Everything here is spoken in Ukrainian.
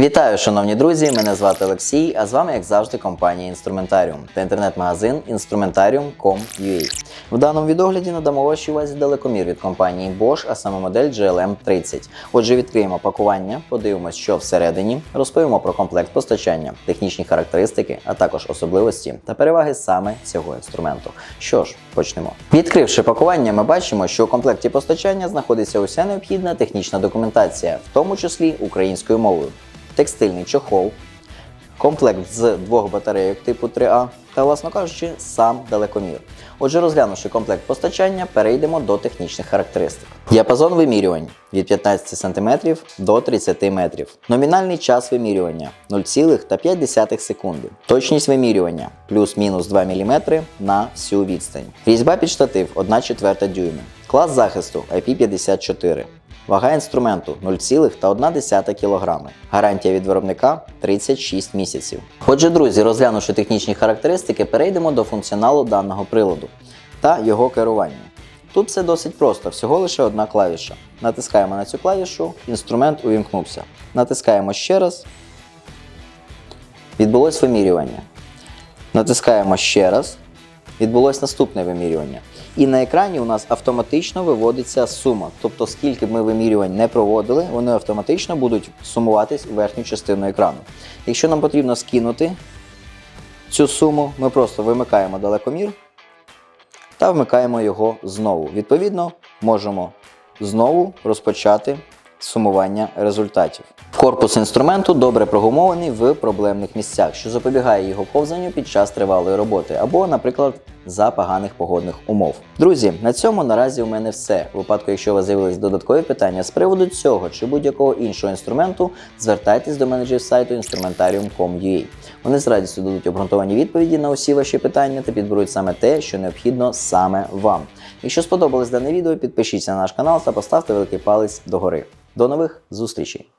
Вітаю, шановні друзі! Мене звати Олексій, а з вами, як завжди, компанія Інструментаріум та інтернет-магазин Instrumentarium.com.ua. В даному відогляді надамо вашій увазі далекомір від компанії Bosch, а саме модель GLM30. Отже, відкриємо пакування, подивимось, що всередині, розповімо про комплект постачання, технічні характеристики, а також особливості та переваги саме цього інструменту. Що ж, почнемо. Відкривши пакування, ми бачимо, що у комплекті постачання знаходиться уся необхідна технічна документація, в тому числі українською мовою текстильний чохол, комплект з двох батарейок типу 3А та, власно кажучи, сам далекомір. Отже, розглянувши комплект постачання, перейдемо до технічних характеристик. Діапазон вимірювань від 15 см до 30 метрів. Номінальний час вимірювання 0,5 секунди. Точність вимірювання плюс-мінус 2 мм на всю відстань. Різьба під штатив 1 четверта дюйма. Клас захисту IP54. Вага інструменту 0,1 кг. Гарантія від виробника 36 місяців. Отже, друзі, розглянувши технічні характеристики, перейдемо до функціоналу даного приладу та його керування. Тут все досить просто, всього лише одна клавіша. Натискаємо на цю клавішу, інструмент увімкнувся. Натискаємо ще раз. Відбулось вимірювання. Натискаємо ще раз. Відбулось наступне вимірювання. І на екрані у нас автоматично виводиться сума. Тобто, скільки б ми вимірювань не проводили, вони автоматично будуть сумуватись у верхню частину екрану. Якщо нам потрібно скинути цю суму, ми просто вимикаємо далекомір та вмикаємо його знову. Відповідно, можемо знову розпочати сумування результатів. Корпус інструменту добре прогумований в проблемних місцях, що запобігає його ковзанню під час тривалої роботи, або, наприклад, за поганих погодних умов. Друзі, на цьому наразі у мене все. У випадку, якщо у вас з'явились додаткові питання з приводу цього чи будь-якого іншого інструменту, звертайтесь до менеджерів сайту instrumentarium.com.ua. Вони з радістю дадуть обґрунтовані відповіді на усі ваші питання та підберуть саме те, що необхідно саме вам. Якщо сподобалось дане відео, підпишіться на наш канал та поставте великий палець догори. До нових зустрічей!